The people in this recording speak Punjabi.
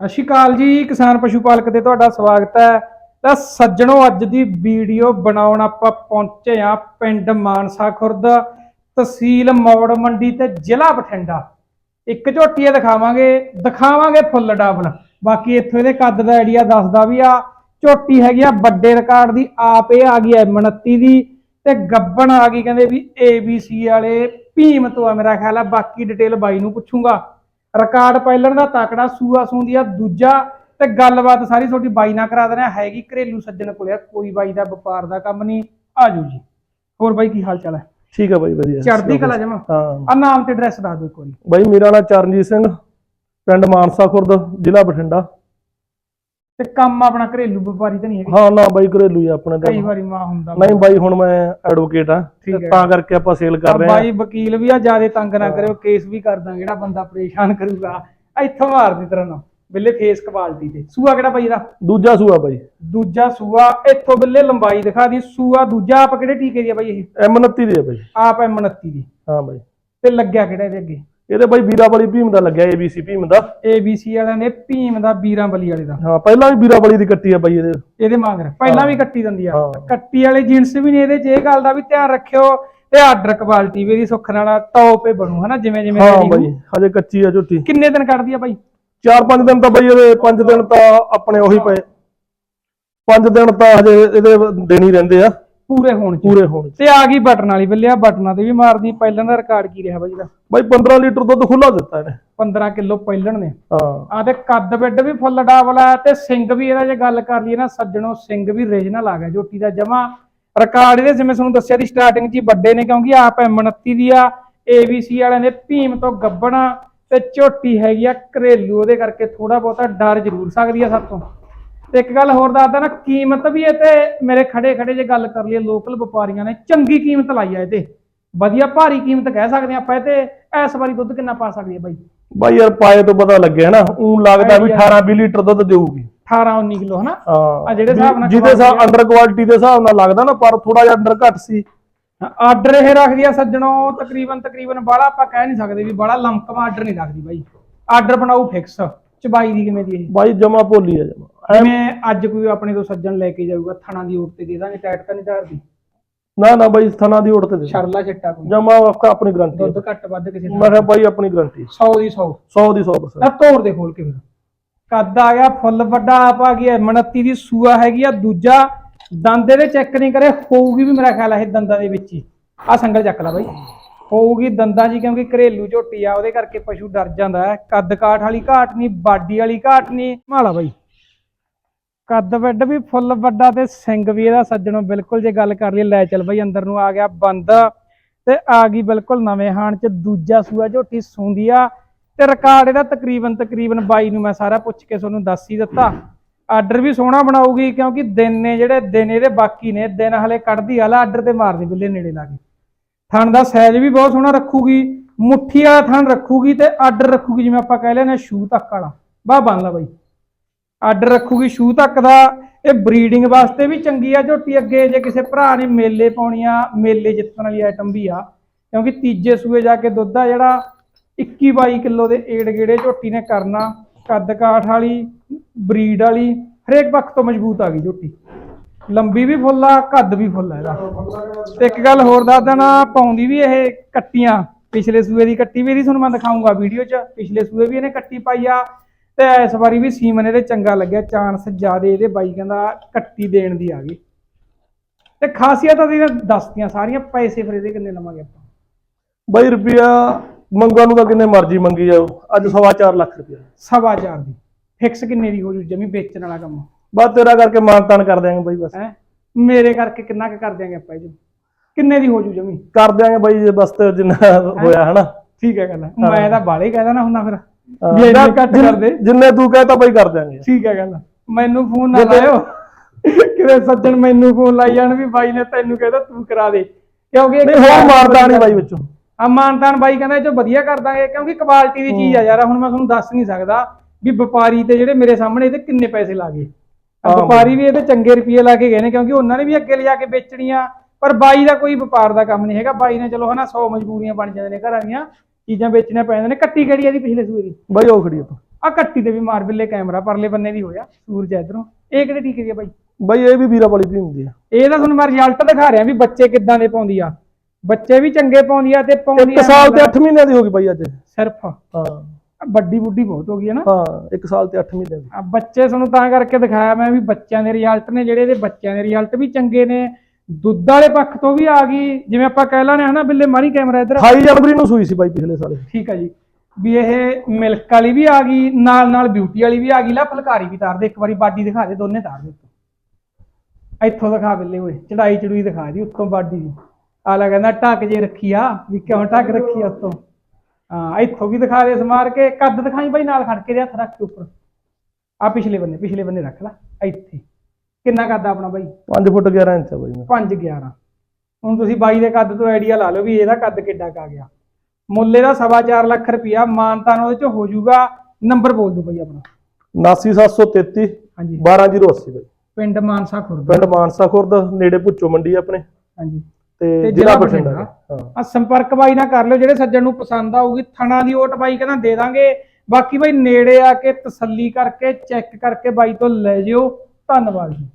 ਸਤਿ ਸ਼੍ਰੀ ਅਕਾਲ ਜੀ, ਕਿਸਾਨ ਪਸ਼ੂ ਪਾਲਕ ਤੇ ਤੁਹਾਡਾ ਸਵਾਗਤ ਹੈ। ਤਾਂ ਸੱਜਣੋ, ਅੱਜ ਦੀ ਵੀਡੀਓ ਬਣਾਉਣ ਆਪਾਂ ਪਹੁੰਚੇ ਆ ਪਿੰਡ ਮਾਨਸਾ ਖੁਰਦ, ਤਹਿਸੀਲ ਮੌੜ ਮੰਡੀ ਤੇ ਜ਼ਿਲ੍ਹਾ ਬਠਿੰਡਾ। ਇੱਕ ਝੋਟੀਆਂ ਦਿਖਾਵਾਂਗੇ ਦਿਖਾਵਾਂਗੇ ਫੁੱਲ ਡਬਲ। ਬਾਕੀ ਇੱਥੋਂ ਇਹਦੇ ਕੱਦ ਦਾ ਆਈਡੀਆ ਦੱਸਦਾ ਵੀ ਆ, ਝੋਟੀ ਹੈਗੀ ਆ, ਵੱਡੇ ਰਿਕਾਰਡ ਦੀ, ਆਪ ਇਹ ਆ ਗਈ ਐ 29 ਦੀ ਤੇ ਗੱਬਣ ਆ ਗਈ, ਕਹਿੰਦੇ ਵੀ ABC ਵਾਲੇ, ਭੀਮ ਤੋਂ ਆ ਮੇਰਾ ਖਿਆਲ ਆ, ਬਾਕੀ ਡਿਟੇਲ ਬਾਈ ਨੂੰ ਪੁੱਛੂੰਗਾ। ਰਿਕਾਰਡ ਪਹਿਲਣ ਦਾ ਤਕੜਾ ਸੂਆ ਸੂੰਦੀ ਆ। ਦੂਜਾ ਤੇ ਗੱਲਬਾਤ ਸਾਰੀ ਤੁਹਾਡੀ ਬਾਈ ਨਾਲ ਕਰਾ ਦੇਣਾ। ਹੈਗੀ ਘਰੇਲੂ ਸੱਜਣ ਕੋਲੇ ਆ। ਕੋਈ ਬਾਈ ਦਾ ਵਪਾਰ ਦਾ ਕੰਮ ਨਹੀਂ। ਆਜੋ ਜੀ। ਹੋਰ ਬਾਈ ਕੀ ਹਾਲ ਚਾਲ ਹੈ? ਠੀਕ ਆ ਬਾਈ ਵਧੀਆ। ਚੜ੍ਹਦੀ ਕਲਾ ਜਮਾ? ਹਾਂ। ਆ ਨਾਮ ਤੇ ਐਡਰੈਸ ਦੱਸ ਦਿਓ ਇੱਕ ਵਾਰੀ। ਬਾਈ ਮੇਰਾ ਨਾਮ ਚਰਨਜੀਤ ਸਿੰਘ ਪਿੰਡ ਮਾਨਸਾ ਖੁਰਦ ਜ਼ਿਲ੍ਹਾ ਬਠਿੰਡਾ। ਤੇ ਕੰਮ ਆਪਣਾ ਘਰੇਲੂ ਵਪਾਰੀ ਤਾਂ ਨਹੀਂ ਹੈਗਾ। ਹਾਂ ਨਾ ਬਾਈ ਘਰੇਲੂ ਹੀ ਆਪਣੇ ਦਾ ਕਈ ਵਾਰੀ ਮਾਂ ਹੁੰਦਾ ਨਹੀਂ ਬਾਈ ਹੁਣ ਮੈਂ ਐਡਵੋਕੇਟ ਆ ਤੇ। ਤਾਂ ਕਰਕੇ ਆਪਾਂ ਸੇਲ ਕਰ ਰਹੇ ਆ। ਬਾਈ ਵਕੀਲ ਵੀ ਆ ਜਿਆਦੇ ਤੰਗ ਨਾ ਕਰਿਓ ਕੇਸ ਵੀ ਕਰਦਾ ਜਿਹੜਾ ਬੰਦਾ ਪਰੇਸ਼ਾਨ ਕਰੂਗਾ। ਇੱਥੋਂ ਮਾਰ ਦੀ ਤਰ੍ਹਾਂ ਨਾ ਬਿੱਲੇ ਫੇਸ ਕੁਆਲਿਟੀ ਤੇ। ਸੂਆ ਕਿਹੜਾ ਬਾਈ ਦਾ ਦੂਜਾ ਸੂਆ ਬਾਈ। ਦੂਜਾ ਸੂਆ ਇੱਥੋਂ ਬਿੱਲੇ ਲੰਬਾਈ ਦਿਖਾ ਦੀ। ਸੂਆ ਦੂਜਾ ਆਪ ਕਿਹੜੇ ਟੀਕੇ ਦੀ ਆ ਬਾਈ ਇਹ? M29 ਦੀ ਆ ਬਾਈ। ਆਪ ਐਮ 29 ਦੀ। ਹਾਂ ਬਾਈ। ਤੇ ਲੱਗਿਆ ਕਿਹੜਾ ਇਹਦੇ ਅੱਗੇ? ਇਹਦੇ ਬਾਈ ਵੀਰਾ ਵਾਲੀ ਭੀਮ ਦਾ ਲੱਗਿਆ ABC ਭੀਮ ਦਾ। ABC ਵਾਲਿਆਂ ਨੇ ਭੀਮ ਦਾ ਵੀਰਾਂ ਬਲੀ ਵਾਲੇ ਦਾ। ਹਾਂ ਪਹਿਲਾਂ ਵੀ ਵੀਰਾ ਵਾਲੀ ਦੀ ਕੱਟੀ ਆ ਬਾਈ ਇਹਦੇ। ਇਹਦੇ ਮਗਰ ਪਹਿਲਾਂ ਵੀ ਕੱਟੀ ਦਿੰਦੀ ਆ। ਹਾਂ। ਕੱਟੀ ਵਾਲੇ ਜਿੰਸ ਵੀ ਨੇ ਇਹਦੇ 'ਚ ਇਹ ਗੱਲ ਦਾ ਵੀ ਧਿਆਨ ਰੱਖਿਓ ਤੇ ਆਰਡਰ ਕੁਆਲਿਟੀ ਵੀ ਇਹਦੀ ਸੁੱਖ ਨਾਲ ਟੌਪ ਹੀ ਬਣੂ ਹਨਾ ਜਿਵੇਂ ਜਿਵੇਂ ਹਾਂ ready ਹੋਊ। ਬਾਈ ਹਜੇ ਕੱਚੀ ਆ ਝੋਟੀ। ਕਿੰਨੇ ਦਿਨ ਕੱਢਦੀ ਆ ਬਾਈ? ਚਾਰ ਪੰਜ ਦਿਨ ਤਾਂ ਬਾਈ ਇਹਦੇ ਪੰਜ ਦਿਨ ਤਾਂ ਆਪਣੇ ਉਹੀ ਪਏ। ਪੰਜ ਦਿਨ ਤਾਂ ਹਜੇ ਇਹਦੇ ਹੀ ਰਹਿੰਦੇ ਆ। ਪੂਰੇ ਹੋਣ ਚ। ਪੂਰੇ ਹੋਣ 'ਚ। ਤੇ ਆ ਗਈ ਬਟਨ ਵਾਲੀ ਬੱਲਿਆ ਬਟਨਾਂ ਤੇ ਵੀ ਮਾਰਦੀ ਪਹਿਲਾਂ ਦਾ ਰਿਕਾਰਡ ਕੀ ਰਿਹਾ ਬਾਈ ਦਾ ਬਾਈ 15 ਲੀਟਰ ਦੁੱਧ ਖੁੱਲਾ ਦਿੱਤਾ ਇਹਨੇ। 15 ਕਿਲੋ ਪਹਿਲਣ ਨੇ। ਹਾਂ। ਆ ਤੇ ਕੱਦ ਬਿੱਡ ਵੀ ਫੁੱਲ ਡਾਬਲ ਆ ਤੇ ਸਿੰਘ ਵੀ ਇਹਦਾ ਜੇ ਗੱਲ ਕਰ ਲਈਏ ਨਾ ਸੱਜਣੋ ਸਿੰਘ ਵੀ ਰੀਜਨਲ ਆ ਗਿਆ ਝੋਟੀ ਦਾ ਜਮਾ। ਰਿਕਾਰਡ ਇਹਦੇ ਜਿਵੇਂ ਤੁਹਾਨੂੰ ਦੱਸਿਆ ਦੀ ਸਟਾਰਟਿੰਗ 'ਚ ਵੱਡੇ ਨੇ ਕਿਉਂਕਿ ਆਪ M29 ਦੀ ਆ ABC ਵਾਲਿਆਂ ਦੇ ਭੀਮ ਤੋਂ ਗੱਬਣਾ ਤੇ ਝੋਟੀ ਹੈਗੀ ਆ ਘਰੇਲੂ ਉਹਦੇ ਕਰਕੇ ਥੋੜਾ ਬਹੁਤਾ ਡਰ ਜ਼ਰੂਰ ਸਕਦੀ ਆ ਸਭ ਤੇ। ਇੱਕ ਗੱਲ ਹੋਰ ਦੱਸਦਾ ਨਾ ਕੀਮਤ ਵੀ ਇਹ ਤੇ ਮੇਰੇ ਖੜੇ ਖੜੇ ਜੇ ਗੱਲ ਕਰ ਲਈਏ ਲੋਕਲ ਵਪਾਰੀਆਂ ਨੇ ਚੰਗੀ ਕੀਮਤ ਲਾਈ ਆ ਇਹ ਤੇ। ਵਧੀਆ ਭਾਰੀ ਕੀਮਤ ਕਹਿ ਸਕਦੇ ਆਪਾਂ ਇਹ ਤੇ ਇਸ ਵਾਰੀ ਦੁੱਧ ਕਿੰਨਾ ਪਾ ਸਕਦੀ ਹੈ ਬਾਈ? ਬਾਈ ਯਾਰ ਪਾਏ ਤੋਂ ਪਤਾ ਲੱਗਿਆ ਨਾ ਉਹ ਲੱਗਦਾ ਵੀ 18 20 ਲੀਟਰ ਦੁੱਧ ਦੇਊਗੀ। 18 19 ਕਿਲੋ ਹਨਾ? ਆ ਜਿਹੜੇ ਹਿਸਾਬ ਨਾਲ ਜਿਹਦੇ ਹਿਸਾਬ ਅੰਡਰ ਕੁਆਲਿਟੀ ਦੇ ਹਿਸਾਬ ਨਾਲ ਲੱਗਦਾ ਨਾ ਪਰ ਥੋੜਾ ਜਿਹਾ ਅੰਡਰ ਘੱਟ ਸੀ। ਆਰਡਰ ਇਹ ਰੱਖਦੀ ਆ ਸੱਜਣੋ ਤਕਰੀਬਨ ਤਕਰੀਬਨ ਬਾਹਲਾ ਆਪਾਂ ਕਹਿ ਨਹੀਂ ਸਕਦੇ ਵੀ ਬਾਹਲਾ ਲੰਕਮਾ ਆਰਡਰ ਨਹੀਂ ਰੱਖਦੀ ਬਾਈ। ਆਰਡਰ ਬਣਾਉ ਫਿਕਸ ਚਬਾਈ ਦੀ ਕਿਵੇਂ ਦੀ ਇਹ? ਬਾਈ ਜਮਾ ਭੋਲੀ ਆ ਜਮਾ। ਜਿਵੇਂ ਅੱਜ ਕੋਈ ਆਪਣੇ ਤੋਂ ਸੱਜਣ ਲੈ ਕੇ ਜਾਊਗਾ ਥਣਾ ਦੀ ਓਟ ਤੇ ਦੇ ਦਾਂਗੇ ਟਾਈਟ ਤਾਂ ਨਹੀਂ ਧਾਰਦੀ ਨਾ ਨਾ ਬਾਈ ਥਣਾ ਦੀ ਓੜ ਤੇ ਦੇ ਸ਼ਰਲਾ ਛੱਟਾ ਕੋਈ। ਜਮਾ ਆਪਣੀ ਗਰੰਟੀ ਦੁੱਧ ਘੱਟ ਵੱਧ ਕਿਸੇ ਮੈਂ ਕਿਹਾ ਬਾਈ ਆਪਣੀ ਗਰੰਟੀ 100 ਦੀ 100 100 ਦੀ 100% ਆ ਤੋੜ ਦੇ ਖੋਲ ਕੇ ਫਿਰ। ਕੱਦ ਆ ਗਿਆ ਫੁੱਲ ਵੱਡਾ ਆਪ ਆ ਗਿਆ 29 ਦੀ ਸੂਆ ਹੈਗੀ ਆ। ਦੂਜਾ ਦੰਦ ਇਹਦੇ ਚੈੱਕ ਨਹੀਂ ਕਰੇ ਹੋਊਗੀ ਵੀ ਮੇਰਾ ਖਿਆਲ ਆ ਇਹ ਦੰਦਾਂ ਦੇ ਵਿੱਚ ਹੀ। ਆ ਸੰਗਲ ਚੱਕ ਲੈ ਬਾਈ। ਹੋਊਗੀ ਦੰਦਾਂ ਜੀ ਕਿਉਂਕਿ ਘਰੇਲੂ ਝੋਟੀ ਆ ਉਹਦੇ ਕਰਕੇ ਪਸ਼ੂ ਡਰ ਜਾਂਦਾ ਕੱਦ ਕਾਠ ਵਾਲੀ ਘਾਟ ਨਹੀਂ ਬਾਡੀ ਵਾਲੀ ਘਾਟ ਨਹੀਂ। ਮਾਲਾ ਬਾਈ। ਕੱਦ ਵੱਡ ਵੀ ਫੁੱਲ ਵੱਡਾ ਤੇ ਸਿੰਘ ਵੀ ਇਹਦਾ ਸੱਜਣੋਂ ਬਿਲਕੁਲ ਜੇ ਗੱਲ ਕਰ ਲਈ ਲੈ ਚੱਲ ਬਾਈ ਅੰਦਰ ਨੂੰ ਆ ਗਿਆ ਬੰਦ ਤੇ ਆ ਗਈ ਬਿਲਕੁਲ ਨਵੇਂ ਹਾਣ ਚ, ਦੂਜਾ ਸੂਆ ਝੋਟੀ ਸੂੰਦੀ ਆ ਤੇ ਰਿਕਾਰਡ ਇਹਦਾ ਤਕਰੀਬਨ ਤਕਰੀਬਨ 22 ਨੂੰ ਮੈਂ ਸਾਰਾ ਪੁੱਛ ਕੇ ਤੁਹਾਨੂੰ ਦੱਸ ਹੀ ਦਿੱਤਾ। ਆਰਡਰ ਵੀ ਸੋਹਣਾ ਬਣਾਉਗੀ ਕਿਉਂਕਿ ਦਿਨ ਨੇ ਜਿਹੜੇ ਦਿਨ ਇਹਦੇ ਬਾਕੀ ਨੇ, ਦਿਨ ਹਲੇ ਕੱਢਦੀ ਆਲਾ ਆਰਡਰ ਤੇ ਮਾਰਦੀ ਬਿੱਲੇ ਨੇੜੇ ਲਾ ਕੇ। ਥਣ ਦਾ ਸਾਈਜ਼ ਵੀ ਬਹੁਤ ਸੋਹਣਾ ਰੱਖੂਗੀ, ਮੁੱਠੀ ਵਾਲਾ ਥਣ ਰੱਖੂਗੀ ਤੇ ਆਰਡਰ ਰੱਖੂਗੀ ਜਿਵੇਂ ਆਪਾਂ ਕਹਿ ਲੈਨੇ ਸ਼ੂ ਤੱਕ ਵਾਲਾ। ਵਾਹ ਬਣ ਲਾ ਬਾਈ। ਆਰਡਰ ਰੱਖੂਗੀ ਸ਼ੂ ਤੱਕ ਦਾ। ਇਹ ਬਰੀਡਿੰਗ ਵਾਸਤੇ ਵੀ ਚੰਗੀ ਆ ਝੋਟੀ ਅੱਗੇ, ਜੇ ਕਿਸੇ ਭਰਾ ਨੇ ਮੇਲੇ ਪਾਉਣੀ ਆ ਮੇਲੇ ਜਿੱਤਣ ਵਾਲੀ ਆਈਟਮ ਵੀ ਆ। ਕਿਉਂਕਿ ਤੀਜੇ ਸੂਏ ਜਾ ਕੇ ਦੁੱਧ ਆ ਜਿਹੜਾ 21 22 ਕਿਲੋ ਦੇ ਏੜ ਗੇੜੇ ਝੋਟੀ ਨੇ ਕਰਨਾ। ਕੱਦ ਕਾਠ ਵਾਲੀ ਬਰੀਡ ਵਾਲੀ, ਹਰੇਕ ਪੱਖ ਤੋਂ ਮਜ਼ਬੂਤ ਆ ਗਈ ਝੋਟੀ। ਲੰਬੀ ਵੀ ਫੁੱਲ ਆ, ਕੱਦ ਵੀ ਫੁੱਲ ਆ ਇਹਦਾ। ਤੇ ਇੱਕ ਗੱਲ ਹੋਰ ਦੱਸ ਦੇਣਾ, ਪਾਉਂਦੀ ਵੀ ਇਹ ਕੱਟੀਆਂ। ਪਿਛਲੇ ਸੂਏ ਦੀ ਕੱਟੀ ਵੀ ਇਹਦੀ ਤੁਹਾਨੂੰ ਮੈਂ ਦਿਖਾਉਂਗਾ ਵੀਡੀਓ 'ਚ। ਪਿਛਲੇ ਸੂਏ ਵੀ ਇਹਨੇ ਕੱਟੀ ਪਾਈ ਆ। ਤੇ ਇਸ ਵਾਰੀ ਵੀ ਸੀਮਨ ਇਹਦੇ ਚੰਗਾ ਲੱਗਿਆ ਚਾਂਸ ਜ਼ਿਆਦੇ ਇਹਦੇ ਬਾਈ ਕਹਿੰਦਾ ਕੱਟੀ ਦੇਣ ਦੀ ਆ ਗਈ। ਤੇ ਖਾਸੀਅਤਾਂ ਦੀ ਦੱਸਤੀਆਂ ਸਾਰੀਆਂ ਪੈਸੇ ਫਿਰ ਇਹਦੇ ਕਿੰਨੇ ਲਵਾਂਗੇ ਆਪਾਂ? ਬਾਈ ਰੁਪਿਆ ਮੰਗਾਂ ਨੂੰ ਤਾਂ ਕਿੰਨੇ ਮਰਜ਼ੀ ਮੰਗੀ ਜਾਓ ਅੱਜ ਸਵਾ ਚਾਰ ਲੱਖ ਰੁਪਿਆ ਸਵਾ ਹਜ਼ਾਰ ਦੀ। ਫਿਕਸ ਕਿੰਨੇ ਦੀ ਹੋ ਜੂ ਜਮੀ ਵੇਚਣ ਵਾਲਾ ਕੰਮ? ਬਸ ਤੇਰਾ ਕਰਕੇ ਮਾਨਤਾਨ ਕਰ ਦਿਆਂਗੇ ਬਾਈ ਬਸ। ਹੈ? ਮੇਰੇ ਕਰਕੇ ਕਿੰਨਾ ਕੁ ਕਰ ਦਿਆਂਗੇ ਆਪਾਂ ਇਹ 'ਚ? ਕਿੰਨੇ ਦੀ ਹੋ ਜੂ ਜਮੀ? ਕਰ ਦਿਆਂਗੇ ਬਾਈ ਜੇ ਬਸ ਤੇ ਜਿੰਨਾ ਹੋਇਆ ਹਨਾ। ਠੀਕ ਹੈ ਗੱਲ ਮੈਂ ਤਾਂ ਬਾਲੇ ਕਹਿਦਾ ਨਾ ਹੁੰਦਾ ਫਿਰ। ਵੀ ਇੰਨੇ ਘੱਟ ਕਰ ਦੇ ਜਿੰਨੇ ਤੂੰ ਕਹਤਾ ਬਾਈ ਕਰ ਦਿਆਂਗੇ। ਠੀਕ ਹੈ ਗੱਲ। ਮੈਨੂੰ ਫੋਨ ਨਾ ਲਾਇਓ। ਕਿਤੇ ਸੱਜਣ ਮੈਨੂੰ ਫੋਨ ਲਾਈ ਜਾਣ ਵੀ ਬਾਈ ਨੇ ਤੈਨੂੰ ਕਹਿੰਦਾ ਤੂੰ ਕਰਾ ਦੇ। ਕਿਉਂਕਿ ਇਹ ਨਹੀਂ ਹੋਰ ਮਾਰਦਾ ਨਹੀਂ ਬਾਈ ਵਿੱਚੋਂ। ਆ ਮਾਨਤਾਨ ਬਾਈ ਕਹਿੰਦਾ ਇਹ ਚੋਂ ਵਧੀਆ ਕਰ ਦਾਂਗੇ ਕਿਉਂਕਿ ਕੁਆਲਿਟੀ ਦੀ ਚੀਜ਼ ਆ ਯਾਰ ਹੁਣ ਮੈਂ ਤੁਹਾਨੂੰ ਦੱਸ ਨਹੀਂ ਸਕਦਾ ਵੀ ਵਪਾਰੀ ਤੇ ਜਿਹੜੇ ਮੇਰੇ ਸਾਹਮਣੇ ਇਹਦੇ ਕਿੰਨੇ ਪੈਸੇ ਲਾ ਗਏ। ਵਪਾਰੀ ਵੀ ਇਹਦੇ ਚੰਗੇ ਰੁਪਏ ਲਾ ਕੇ ਗਏ ਨੇ ਕਿਉਂਕਿ ਉਹਨਾਂ ਨੇ ਵੀ ਅੱਗੇ ਲਿਜਾ ਕੇ ਵੇਚਣੀ ਆ ਪਰ ਬਾਈ ਦਾ ਕੋਈ ਵਪਾਰ ਦਾ ਕੰਮ ਨਹੀਂ ਹੈਗਾ ਬਾਈ ਨੇ ਚਲੋ ਹਨਾ 100 ਮਜਬੂਰੀਆਂ ਬਣ ਜਾਂਦੇ ਨੇ ਘਰਾਂ ਦੀਆਂ ਚੀਜ਼ਾਂ ਵੇਚਣੀਆਂ ਪੈ ਜਾਂਦੀਆਂ ਨੇ। ਕੱਟੀ ਕਿਹੜੀ ਆ ਦੀ ਪਿਛਲੇ ਸੂਏ ਦੀ? ਬਾਈ ਉਹ ਖੜੀ ਆਪਾਂ। ਆ ਕੱਟੀ ਤੇ ਵੀ ਮਾਰ ਬਿੱਲੇ ਕੈਮਰਾ ਪਰਲੇ ਬੰਨੇ ਦੀ ਹੋਇਆ ਸੂਰਜ ਇਧਰੋਂ। ਇਹ ਕਿਹੜੇ ਟੀਕੇ ਦੀ ਆ ਬਾਈ? ਬਾਈ ਇਹ ਵੀ ਵੀਰਾ ਵਾਲੀ ਵੀ ਹੁੰਦੀ ਆ। ਇਹ ਤਾਂ ਤੁਹਾਨੂੰ ਮੈਂ ਰਿਜ਼ਲਟ ਦਿਖਾ ਰਿਹਾ ਵੀ ਬੱਚੇ ਕਿੱਦਾਂ ਦੇ ਪਾਉਂਦੀ ਆ। ਬੱਚੇ ਵੀ ਚੰਗੇ ਪਾਉਂਦੀ ਆ ਤੇ ਪਾਉਂਦੀ ਆ ਸਾਲ ਤੇ 8 ਮਹੀਨਿਆਂ ਦੀ ਹੋ ਗਈ ਬਾਈ ਅੱਜ। ਸਿਰਫ? ਹਾਂ। ਵੱਡੀ ਬੁੱਢੀ ਬਹੁਤ ਹੋ ਗਈ ਹੈ ਨਾ। ਹਾਂ ਇੱਕ ਸਾਲ ਤੇ 8 ਮਹੀਨਿਆਂ ਦੀ। ਆ ਬੱਚੇ ਤੁਹਾਨੂੰ ਤਾਂ ਕਰਕੇ ਦਿਖਾਇਆ ਮੈਂ ਵੀ ਬੱਚਿਆਂ ਦੇ ਰਿਜ਼ਲਟ ਨੇ ਜਿਹੜੇ ਇਹਦੇ ਬੱਚਿਆਂ ਦੇ ਰਿਜ਼ਲਟ ਵੀ ਚੰਗੇ ਨੇ ਦੁੱਧ ਵਾਲੇ ਪੱਖ ਤੋਂ ਵੀ ਆ ਗਈ ਜਿਵੇਂ ਆਪਾਂ ਕਹਿ ਲਾਣੇ ਹਨਾ ਬਿੱਲੇ ਮਾਰੀ ਕੈਮਰਾ ਇੱਧਰ 28 ਜਨਵਰੀ ਨੂੰ ਸੂਈ ਸੀ ਬਾਈ ਪਿਛਲੇ ਸਾਲ। ਠੀਕ ਆ ਜੀ। ਵੀ ਇਹ ਮਿਲਕ ਵਾਲੀ ਵੀ ਆ ਗਈ ਨਾਲ ਨਾਲ ਬਿਊਟੀ ਵਾਲੀ ਵੀ ਆ ਗਈ ਲਾ ਫੁਲਕਾਰੀ ਵੀ ਤਾਰ ਦੇ ਇੱਕ ਵਾਰੀ ਬਾਡੀ ਦਿਖਾ ਦੇ ਦੋਨੇ ਤਾਰ ਦੇ ਉੱਤੋਂ। ਇੱਥੋਂ ਦਿਖਾ ਬਿੱਲੇ ਓਏ ਚੜਾਈ ਚੜੂਈ ਦਿਖਾ ਦੀ ਉੱਤੋਂ ਬਾਡੀ ਦੀ। ਆਲਾ ਕਹਿੰਦਾ ਢੱਕ ਜੇ ਰੱਖੀ ਆ ਵੀ ਕਿਉਂ ਢੱਕ ਰੱਖੀ ਆ ਉੱਤੋਂ। ਹਾਂ ਇੱਥੋਂ ਵੀ ਦਿਖਾ ਦੇ ਸਮਾਰ ਕੇ ਕੱਦ ਦਿਖਾਈ ਬਾਈ ਨਾਲ ਖੜ ਕੇ ਦੇ ਹੱਥ ਰੱਖ ਕੇ ਉੱਪਰ। ਆ ਪਿਛਲੇ ਬੰਨੇ ਪਿਛਲੇ ਬੰਨੇ ਰੱਖ ਲੈ ਇੱਥੇ। ਕਿੰਨਾ ਕੱਦ ਆ ਆਪਣਾ ਬਾਈ? 5 ਫੁੱਟ 11 ਇੰਚ ਆ ਬਾਈ ਮੇਰਾ। 5 11 ਹੁਣ ਤੁਸੀਂ ਬਾਈ ਦੇ ਕੱਦ ਤੋਂ ਆਈਡੀਆ ਲਾ ਲਓ ਵੀ ਇਹਦਾ ਕੱਦ ਕਿੱਡਾ ਕਾ ਗਿਆ। ਮੁੱਲੇ ਦਾ ਸਵਾ ਚਾਰ ਲੱਖ ਰੁਪਿਆ ਮਾਨਤਾਨ ਉਹਦੇ ਚ ਹੋ ਜਾਊਗਾ। ਨੰਬਰ ਬੋਲ ਦਿਓ ਬਾਈ ਆਪਣਾ। 89733 ਹਾਂਜੀ। 12080 ਬਾਈ। ਪਿੰਡ ਮਾਨਸਾ ਖੁਰਦ। ਪਿੰਡ ਮਾਨਸਾ ਖੁਰਦ ਨੇੜੇ ਭੁੱਚੋ ਮੰਡੀ ਆਪਣੇ। ਹਾਂਜੀ। ਤੇ ਜ਼ਿਲ੍ਹਾ ਬਠਿੰਡਾ ਬਠਿੰਡਾ। ਹਾਂ। ਆ ਸੰਪਰਕ ਬਾਈ ਨਾਲ ਕਰ ਲਿਓ ਜਿਹੜੇ ਸੱਜਣ ਨੂੰ ਪਸੰਦ ਆਊਗੀ ਥਣਾ ਦੀ ਓਟ ਬਾਈ ਕਹਿੰਦਾ ਦੇ ਦਾਂਗੇ। ਬਾਕੀ ਬਾਈ ਨੇੜੇ ਆ ਕੇ ਤਸੱਲੀ ਕਰਕੇ ਚੈੱਕ ਕਰਕੇ ਬਾਈ ਤੋਂ ਲੈ ਜਿਓ। ਧੰਨਵਾਦ ਜੀ।